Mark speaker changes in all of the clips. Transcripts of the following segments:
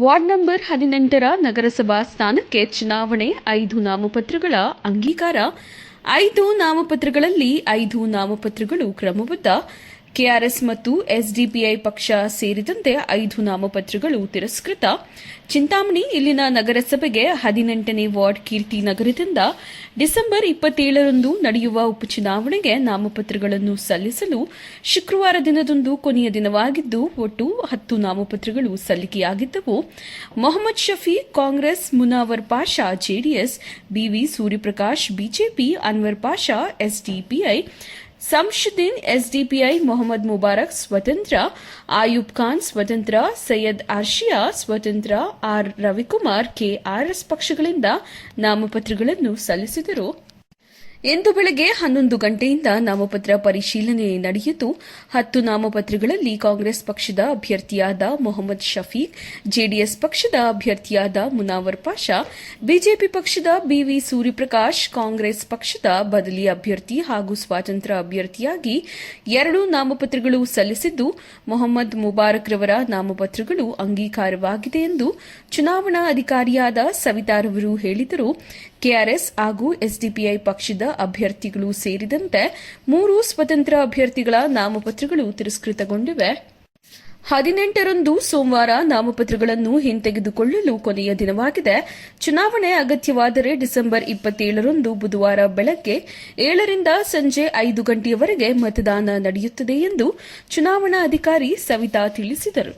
Speaker 1: Ward number ಹದಿನೆಂಟರ ನಗರಸಭಾ ಸ್ಥಾನಕ್ಕೆ ಚುನಾವಣೆ ಐದು ನಾಮಪತ್ರಗಳ ಅಂಗೀಕಾರ. ಐದು ನಾಮಪತ್ರಗಳಲ್ಲಿ ಐದು ನಾಮಪತ್ರಗಳು ಕ್ರಮಬದ್ಧ. ಕೆಆರ್ಎಸ್ ಮತ್ತು ಎಸ್ಡಿಪಿಐ ಪಕ್ಷ ಸೇರಿದಂತೆ ಐದು ನಾಮಪತ್ರಗಳು ತಿರಸ್ಕೃತ. ಚಿಂತಾಮಣಿ ಇಲ್ಲಿನ ನಗರಸಭೆಗೆ ಹದಿನೆಂಟನೇ ವಾರ್ಡ್ ಕೀರ್ತಿ ನಗರದಿಂದ ಡಿಸೆಂಬರ್ ಇಪ್ಪತ್ತೇಳರಂದು ನಡೆಯುವ ಉಪಚುನಾವಣೆಗೆ ನಾಮಪತ್ರಗಳನ್ನು ಸಲ್ಲಿಸಲು ಶುಕ್ರವಾರ ದಿನದಂದು ಕೊನೆಯ ದಿನವಾಗಿದ್ದು, ಒಟ್ಟು ಹತ್ತು ನಾಮಪತ್ರಗಳು ಸಲ್ಲಿಕೆಯಾಗಿದ್ದವು. Mohammed Shafi, Congress, Munawar Pasha, JDS, BV Suryaprakash, BJP, Anwar Pasha, SDPI Shamsuddin SDPI Mohammed Mubarak ಸ್ವತಂತ್ರ ಆಯೂಬ್ ಖಾನ್ ಸ್ವತಂತ್ರ ಸೈಯದ್ ಆರ್ಷಿಯಾ ಸ್ವತಂತ್ರ ಆರ್ ರವಿಕುಮಾರ್ ಕೆಆರ್ಎಸ್ ಪಕ್ಷಗಳಿಂದ ನಾಮಪತ್ರಗಳನ್ನು ಸಲ್ಲಿಸಿದರು. ಇಂದು ಬೆಳಗ್ಗೆ ಹನ್ನೊಂದು ಗಂಟೆಯಿಂದ ನಾಮಪತ್ರ ಪರಿಶೀಲನೆ ನಡೆಯಿತು. ಹತ್ತು ನಾಮಪತ್ರಗಳಲ್ಲಿ ಕಾಂಗ್ರೆಸ್ ಪಕ್ಷದ ಅಭ್ಯರ್ಥಿಯಾದ ಮೊಹಮ್ಮದ್ ಶಫೀಕ್, ಜೆಡಿಎಸ್ ಪಕ್ಷದ ಅಭ್ಯರ್ಥಿಯಾದ ಮುನಾವರ್ ಪಾಷಾ, ಬಿಜೆಪಿ ಪಕ್ಷದ ಬಿವಿ ಸೂರ್ಯಪ್ರಕಾಶ್, ಕಾಂಗ್ರೆಸ್ ಪಕ್ಷದ ಬದಲಿ ಅಭ್ಯರ್ಥಿ ಹಾಗೂ ಸ್ವಾತಂತ್ರ್ಯ ಅಭ್ಯರ್ಥಿಯಾಗಿ ಎರಡು ನಾಮಪತ್ರಗಳು ಸಲ್ಲಿಸಿದ್ದು, ಮೊಹಮ್ಮದ್ ಮುಬಾರಕ್ ರವರ ನಾಮಪತ್ರಗಳು ಅಂಗೀಕಾರವಾಗಿದೆ ಎಂದು ಚುನಾವಣಾ ಅಧಿಕಾರಿಯಾದ ಸವಿತಾರವರು ಹೇಳಿದರು. ಕೆಆರ್ಎಸ್ ಹಾಗೂ ಎಸ್ಡಿಪಿಐ ಪಕ್ಷದ ಅಭ್ಯರ್ಥಿಗಳು ಸೇರಿದಂತೆ ಮೂರು ಸ್ವತಂತ್ರ ಅಭ್ಯರ್ಥಿಗಳ ನಾಮಪತ್ರಗಳು ತಿರಸ್ಕೃತಗೊಂಡಿವೆ ಹದಿನೆಂಟರಂದು ಸೋಮವಾರ ನಾಮಪತ್ರಗಳನ್ನು ಹಿಂತೆಗೆದುಕೊಳ್ಳಲು ಕೊನೆಯ ದಿನವಾಗಿದೆ ಚುನಾವಣೆ ಅಗತ್ಯವಾದರೆ ಡಿಸೆಂಬರ್ ಇಪ್ಪತ್ತೇಳರಂದು ಬುಧವಾರ ಬೆಳಗ್ಗೆ ಏಳರಿಂದ ಸಂಜೆ ಐದು ಗಂಟೆಯವರೆಗೆ ಮತದಾನ ನಡೆಯುತ್ತದೆ ಎಂದು ಚುನಾವಣಾ ಅಧಿಕಾರಿ ಸವಿತಾ ತಿಳಿಸಿದರು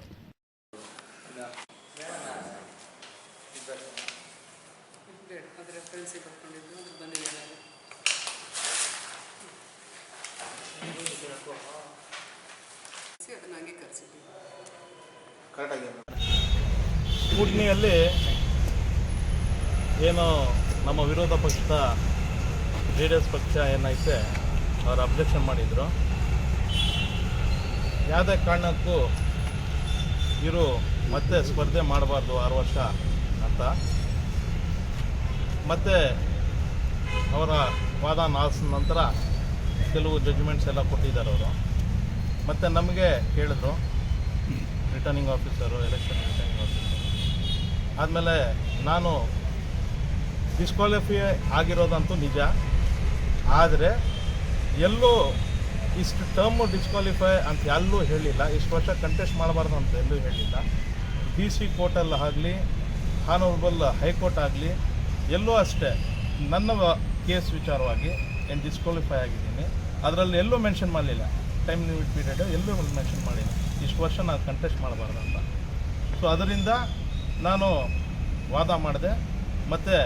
Speaker 2: ಸ್ಕೂಟ್ನಿಯಲ್ಲಿ ಏನು ನಮ್ಮ ವಿರೋಧ ಪಕ್ಷದ ಜೆ ಡಿ ಎಸ್ ಪಕ್ಷ ಏನೈತೆ ಅವರು ಅಬ್ಜೆಕ್ಷನ್ ಮಾಡಿದರು. ಯಾವುದೇ ಕಾರಣಕ್ಕೂ ಇವರು ಮತ್ತೆ ಸ್ಪರ್ಧೆ ಮಾಡಬಾರ್ದು ಆರು ವರ್ಷ ಅಂತ. ಮತ್ತೆ ಅವರ ವಾದ ನಾಲ್ಸಿದ ನಂತರ ಕೆಲವು ಜಡ್ಜ್ಮೆಂಟ್ಸ್ ಎಲ್ಲ ಕೊಟ್ಟಿದ್ದಾರೆ ಅವರು. ಮತ್ತು ನಮಗೆ ಕೇಳಿದ್ರು returning officer election returning officer ಆದಮೇಲೆ ನಾನು ಡಿಸ್ಕ್ವಾಲಿಫೈ ಆಗಿರೋದಂತೂ ನಿಜ. ಆದರೆ ಎಲ್ಲೂ ಇಷ್ಟು ಟರ್ಮು ಡಿಸ್ಕ್ವಾಲಿಫೈ ಅಂತ ಎಲ್ಲೂ ಹೇಳಿಲ್ಲ. ಇಷ್ಟು ವರ್ಷ ಕಂಟೆಸ್ಟ್ ಮಾಡಬಾರ್ದು ಅಂತ ಎಲ್ಲೂ ಹೇಳಿಲ್ಲ. ಡಿ ಸಿ ಕೋರ್ಟಲ್ಲಿ ಆಗಲಿ ಹಾನರಬಲ್ ಹೈಕೋರ್ಟ್ ಆಗಲಿ, ಎಲ್ಲೂ ಅಷ್ಟೇ ನನ್ನ ಕೇಸ್ ವಿಚಾರವಾಗಿ ಏನು ಡಿಸ್ಕ್ವಾಲಿಫೈ ಆಗಿದ್ದೀನಿ. ಅದರಲ್ಲಿ ಎಲ್ಲೂ ಮೆನ್ಷನ್ ಮಾಡಲಿಲ್ಲ. ಟೈಮ್ ಲಿಮಿಟ್ ಪೀರಿಯಡ್ ಒಂದು ಮೆನ್ಷನ್ ಮಾಡಿಲ್ಲ. ಇಷ್ಟು ವರ್ಷ ನಾನು ಕಂಟೆಸ್ಟ್ ಮಾಡಬಾರ್ದು ಅಂತ. ಸೊ ಅದರಿಂದ ನಾನು ವಾದ ಮಾಡಿದೆ. ಮತ್ತು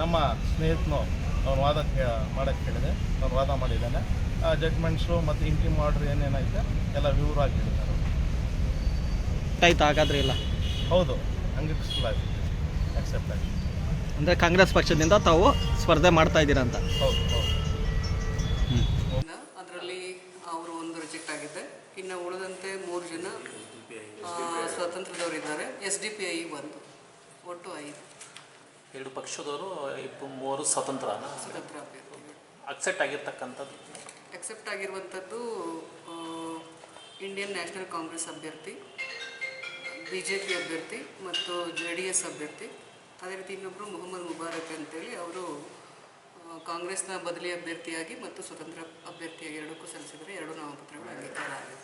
Speaker 2: ನಮ್ಮ ಸ್ನೇಹಿತನು ಅವನು ವಾದ ಕೇ ಮಾಡೋಕ್ಕೆ ಹೇಳಿದೆ. ಅವನು ವಾದ ಮಾಡಿದ್ದಾನೆ. ಆ ಜಡ್ಜ್ಮೆಂಟ್ಸು ಮತ್ತು ಇಂಟಿಮ್ ಆರ್ಡ್ರ್ ಏನೇನೈತೆ ಎಲ್ಲ ವಿವರವಾಗಿ ಹೇಳಿದ್ದಾರೆ.
Speaker 3: ಆಯ್ತು? ಹಾಗಾದ್ರೆ ಇಲ್ಲ?
Speaker 2: ಹೌದು. ಅಂಗೀಕರಿಸಲಾಗಿದೆ ಅಕ್ಸೆಪ್ಟ್ ಆಗಿದೆ.
Speaker 3: ಅಂದರೆ ಕಾಂಗ್ರೆಸ್ ಪಕ್ಷದಿಂದ ತಾವು ಸ್ಪರ್ಧೆ ಮಾಡ್ತಾ ಇದ್ದೀರಾ ಅಂತ?
Speaker 2: ಹೌದು ಹೌದು.
Speaker 4: ಅದರಲ್ಲಿ ಅವರು ಒಂದು ರಿಜೆಕ್ಟ್ ಆಗಿದೆ ಇನ್ನು ಉಳಿದಂತೆ ಮೂರು ಜನ ಸ್ವತಂತ್ರದವರು ಸ್ವತಂತ್ರದವರಿದ್ದಾರೆ. ಎಸ್ ಡಿ ಪಿ ಐ ಒಂದು ಒಟ್ಟು ಐದು.
Speaker 5: ಎರಡು ಪಕ್ಷದವರು ಇಬ್ಬರು ಮೂವರು ಸ್ವತಂತ್ರ
Speaker 4: ಸ್ವತಂತ್ರ ಅಭ್ಯರ್ಥಿಗಳು.
Speaker 5: ಅಕ್ಸೆಪ್ಟ್ ಆಗಿರ್ತಕ್ಕಂಥದ್ದು?
Speaker 4: ಅಕ್ಸೆಪ್ಟ್ ಆಗಿರುವಂಥದ್ದು ಇಂಡಿಯನ್ ನ್ಯಾಷನಲ್ ಕಾಂಗ್ರೆಸ್ ಅಭ್ಯರ್ಥಿ ಬಿ ಜೆ ಪಿ ಅಭ್ಯರ್ಥಿ ಮತ್ತು ಜೆ ಡಿ ಎಸ್ ಅಭ್ಯರ್ಥಿ. ಅದೇ ರೀತಿ ಇನ್ನೊಬ್ಬರು ಮೊಹಮ್ಮದ್ ಮುಬಾರಕ್ ಅಂತೇಳಿ ಅವರು ಕಾಂಗ್ರೆಸ್ನ ಬದಲಿ ಅಭ್ಯರ್ಥಿಯಾಗಿ ಮತ್ತು ಸ್ವತಂತ್ರ ಅಭ್ಯರ್ಥಿಯಾಗಿ ಎರಡಕ್ಕೂ ಸಲ್ಲಿಸಿದರೆ ಎರಡು ನಾಮಪತ್ರಗಳು ಅಂಗೀಕಾರ ಆಗಿದೆ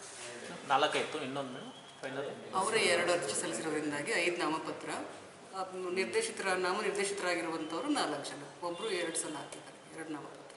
Speaker 5: ನಾಲ್ಕಾಯಿತು ಇನ್ನೊಂದು ಫೈನಲ್
Speaker 4: ಅವರೇ ಎರಡು ಅರ್ಜಿ ಸಲ್ಲಿಸಿರೋದ್ರಿಂದಾಗಿ ಐದು ನಾಮಪತ್ರ. ನಿರ್ದೇಶಿತರ ನಾಮ ನಿರ್ದೇಶಿತರಾಗಿರುವಂಥವ್ರು ನಾಲ್ಕು ಜನ. ಒಬ್ಬರು ಎರಡು ಸಲ ಹಾಕಿದ್ದಾರೆ ಎರಡು ನಾಮಪತ್ರ.